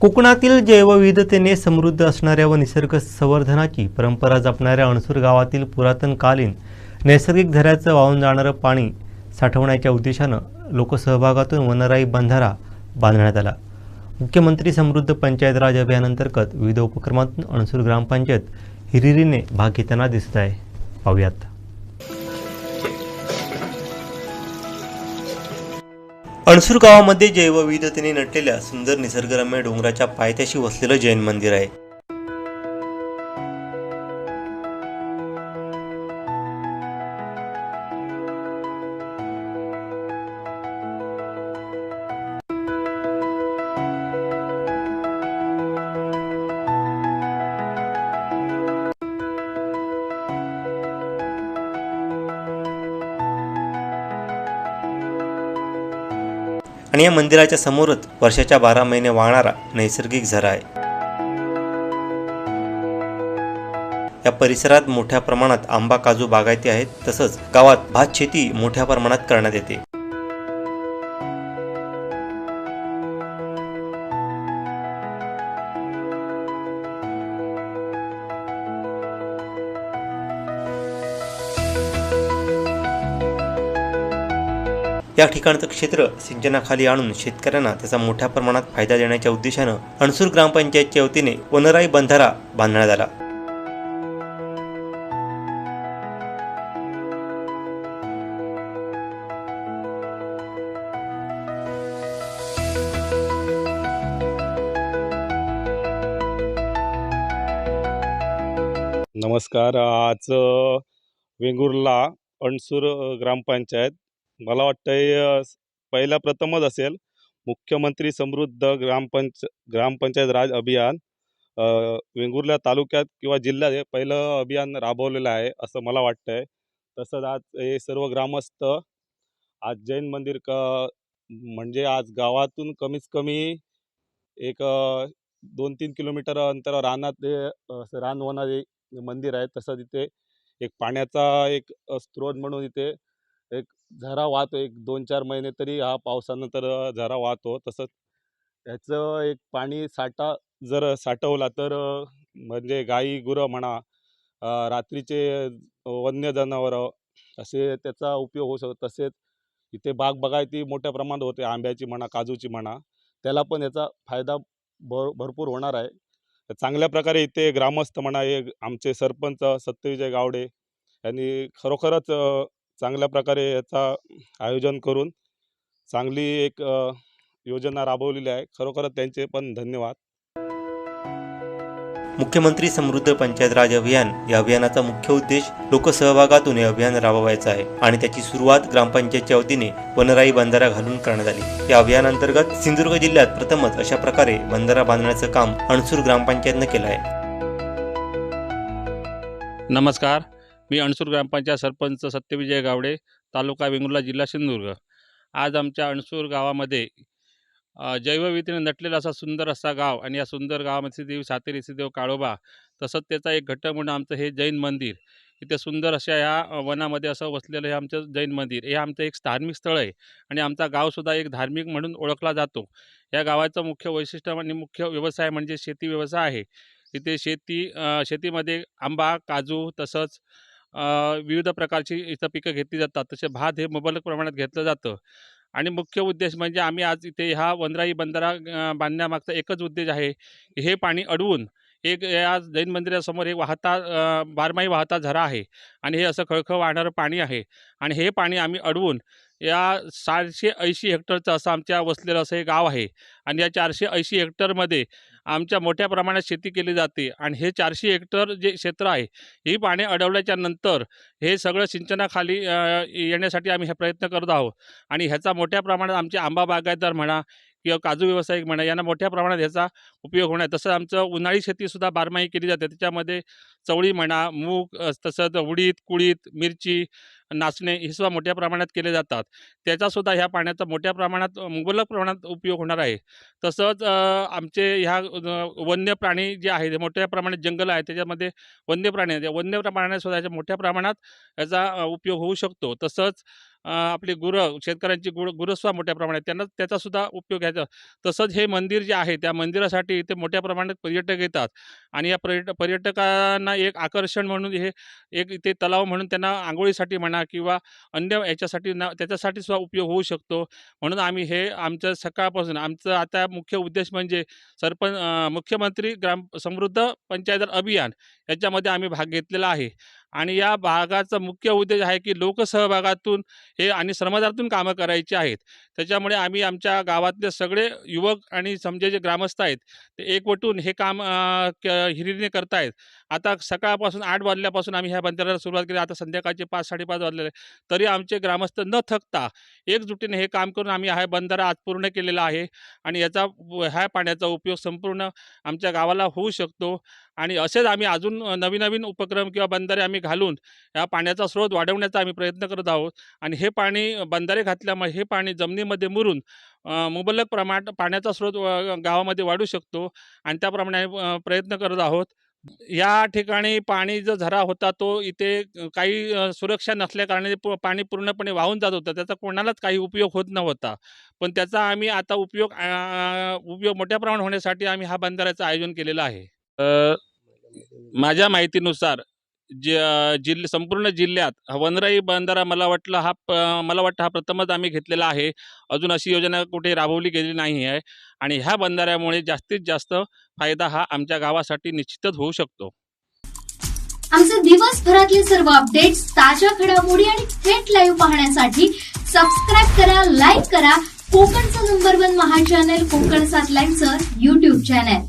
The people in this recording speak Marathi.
कोकणातील जैवविविधतेने समृद्ध असणाऱ्या व निसर्ग संवर्धनाची परंपरा जपणाऱ्या अणसूर गावातील पुरातनकालीन नैसर्गिक झऱ्याचं वाहून जाणारं पाणी साठवण्याच्या उद्देशानं लोकसहभागातून वनराई बंधारा बांधण्यात आला. मुख्यमंत्री समृद्ध पंचायत राज अभियानांतर्गत विविध उपक्रमातून अणसूर ग्रामपंचायत हिरिरीने भाग घेताना दिसत आहे. पाहूयात. अणसूर गावामध्ये जैवविविधतेने नटलेल्या सुंदर निसर्गरम्य डोंगराच्या पायथ्याशी वसलेलं जैन मंदिर आहे. आणि या मंदिराच्या समोरच वर्षाच्या बारा महिने वाहणारा नैसर्गिक झरा आहे. या परिसरात मोठ्या प्रमाणात आंबा काजू बागायती आहेत तसंच गावात भात शेती मोठ्या प्रमाणात करण्यात येते. या ठिकाणचं क्षेत्र सिंचनाखाली आणून शेतकऱ्यांना त्याचा मोठ्या प्रमाणात फायदा देण्याच्या उद्देशानं अणसूर ग्रामपंचायतच्या वतीने वनराई बंधारा बांधण्यात आला. नमस्कार. आज वेंगुर्ला अणसूर ग्रामपंचायत मला वाटतंय पहिला प्रथमच असेल मुख्यमंत्री समृद्ध ग्रामपंच ग्रामपंचायत राज अभियान वेंगुर्ला तालुक्यात किंवा जिल्ह्यात हे पहिलं अभियान राबवलेलं आहे असं मला वाटतंय. तसंच आज हे सर्व ग्रामस्थ आज जैन मंदिर क म्हणजे आज गावातून कमीत कमी एक दोन तीन किलोमीटर अंतर रानात ते अ, मंदिर आहे. तसं तिथे एक पाण्याचा एक स्त्रोत स्रोत म्हणून इथे एक झरा वाहतो एक दोन चार महिने तरी हा पावसानंतर झरा वाहतो. तसंच त्याचं एक पाणी साठा जर साठवला तर म्हणजे गाई गुरं म्हणा रात्रीचे वन्य जनावरं असे त्याचा उपयोग होऊ शकतो. तसेच इथे बाग बागायती मोठ्या प्रमाणात होते आंब्याची म्हणा काजूची म्हणा. त्याला पण याचा फायदा भर भरपूर होणार आहे. चांगल्या प्रकारे इथे ग्रामस्थ म्हणा हे आमचे सरपंच सत्यविजय गावडे यांनी खरोखरच चांगल्या प्रकारे याचा आयोजन करून चांगली एक योजना राबवलेली आहे. खरोखरच त्यांचे पण धन्यवाद. मुख्यमंत्री समृद्ध पंचायत राज अभियान या अभियानाचा मुख्य उद्देश लोकसहभागातून हे अभियान राबवायचं आहे आणि त्याची सुरुवात ग्रामपंचायतच्या वतीने वनराई बंधारा घालून करण्यात आली. या अभियानांतर्गत सिंधुदुर्ग जिल्ह्यात प्रथमच अशा प्रकारे बंधारा बांधण्याचं काम अणसूर ग्रामपंचायतनं केलं आहे. नमस्कार. मी अणसूर ग्रामपंचायत सरपंच सत्यविजय गावडे तालुका वेंगुर्ला जिल्हा सिंधुदुर्ग. आज आमच्या अणसूर गावामध्ये जैवविधीने नटलेला असा सुंदर असा गाव आणि या सुंदर गावामध्ये देवी सातेरी देव काळोबा तसंच त्याचा एक घटक म्हणून आमचं हे जैन मंदिर इथे सुंदर अशा ह्या वनामध्ये असं वसलेलं हे आमचं जैन मंदिर हे आमचं एक धार्मिक स्थळ आहे आणि आमचा गावसुद्धा एक धार्मिक म्हणून ओळखला जातो. या गावाचं मुख्य वैशिष्ट्य आणि मुख्य व्यवसाय म्हणजे शेती व्यवसाय आहे. इथे शेती शेतीमध्ये आंबा काजू तसंच विविध प्रकारची इथं पिकं घेतली जातात. तसे भात हे मुबलक प्रमाणात घेतलं जातं. आणि मुख्य उद्देश म्हणजे आम्ही आज इथे हा वनराई बंधारा बांधण्यामागचा एकच उद्देश आहे हे पाणी अडवून एक या जैन मंदिरासमोर एक वाहता बारमाही वाहता झरा आहे. आणि हे असं खळखळ वाहणारं पाणी आहे. आणि हे पाणी आम्ही अडवून या चारशे ऐंशी हेक्टरचं असं आमच्या वसलेलं असं हे गाव आहे. आणि या चारशे ऐंशी हेक्टरमध्ये आमच्या मोठ्या प्रमाणात शेती केली जाते आणि हे चारशे हेक्टर जे क्षेत्र आहे ही पाणी अडवल्याच्या नंतर हे सगळं सिंचनाखाली येण्यासाठी आम्ही हे प्रयत्न करत आहोत. आणि ह्याचा मोठ्या प्रमाणात आमचे आंबा बागायतदार म्हणा किंवा काजू व्यावसायिक म्हणा यांना मोठ्या प्रमाणात ह्याचा उपयोग होणार तसं आमचं उन्हाळी शेतीसुद्धा बारमाही केली जाते. त्याच्यामध्ये चवळी म्हणा मूग तसंच उडीद कुळीद मिरची नाचणे हे सुद्धा मोठ्या प्रमाणात केले जातात. त्याचासुद्धा ह्या पाण्याचा मोठ्या प्रमाणात मुबलक प्रमाणात उपयोग होणार आहे. तसंच आमचे ह्या वन्य प्राणी जे आहेत मोठ्या प्रमाणात जंगल आहे त्याच्यामध्ये वन्य प्राणी आहेत. वन्य प्राण्यासुद्धा याच्या मोठ्या प्रमाणात याचा उपयोग होऊ शकतो. तसंच आपली गुरं शेतकऱ्यांची गुर गुरस्वा मोठ्या प्रमाणात त्यांना त्याचासुद्धा उपयोग घ्यायचा. तसंच हे मंदिर जे आहे त्या मंदिरासाठी इथे मोठ्या प्रमाणात पर्यटक येतात. आणि या पर्यट पर्यटकांना एक आकर्षण म्हणून हे एक इथे तलाव म्हणून त्यांना आंघोळीसाठी म्हणा किंवा अन्य याच्यासाठी ना त्याच्यासाठी सुद्धा उपयोग होऊ शकतो. म्हणून आम्ही हे आमचं सकाळपासून आमचं आता मुख्य उद्देश म्हणजे सरपंच मुख्यमंत्री ग्राम समृद्ध पंचायत अभियान याच्यामध्ये आम्ही भाग घेतलेला आहे. आणि या भागाचा मुख्य उद्देश आहे की लोकसहभागातून हे आणि श्रमदानातून कामं करायची आहेत. त्याच्यामुळे आम्ही आमच्या गावातले सगळे युवक आणि समजे जे ग्रामस्थ आहेत ते एकवटून हे काम अ, करतायत. आता सकाळपासून आठ वाजल्यापासून आम्ही ह्या बंधाऱ्याला सुरुवात केली. आता संध्याकाळचे पाच साडेपाच वाजलेले तरी आमचे ग्रामस्थ न थकता एकजुटीने हे काम करून आम्ही हा बंधारा आज पूर्ण केलेला आहे. आणि याचा ह्या पाण्याचा उपयोग संपूर्ण आमच्या गावाला होऊ शकतो. आणि असेच आम्ही अजून नवीन नवीन उपक्रम किंवा बंधारे आम्ही घालून या पाण्याचा स्रोत वाढवण्याचा आम्ही प्रयत्न करत आहोत. आणि हे पाणी बंधारे घातल्यामुळे हे पाणी जमिनीमध्ये मुरून मुबलक प्रमाणात पाण्याचा स्रोत व- गावामध्ये वाढू शकतो आणि त्याप्रमाणे आम्ही प्रयत्न करत आहोत. या ठिकाणी पाणी जो झरा होता तो इथे काही सुरक्षा नसल्याकारणाने पाणी पूर्णपणे वाहून जात होतं. त्याचा कोणालाच काही उपयोग होत नव्हता. पण त्याचा आम्ही आता उपयोग उपयोग मोठ्या प्रमाणात होण्यासाठी आम्ही हा बंधाऱ्याचं आयोजन केलेलं आहे. माझ्या माहितीनुसार जिल्ह संपूर्ण जिल्ह्यात वनराई बंधारा मला वाटलं हा मला वाटतं हा प्रथमच आम्ही घेतलेला आहे. अजून अशी योजना कुठे राबवली गेली नाही आहे. आणि ह्या बंधाऱ्यामुळे जास्तीत जास्त फायदा हा आमच्या गावासाठी निश्चितच होऊ शकतो. आमचे दिवसभरातले सर्व अपडेट्स ताज्या घडामोडी आणि थेट लाईव्ह पाहण्यासाठी सबस्क्राईब करा लाईक करा. कोकणचं नंबर वन महा चॅनल कोकण सात लाईव्हचं युट्यूब चॅनल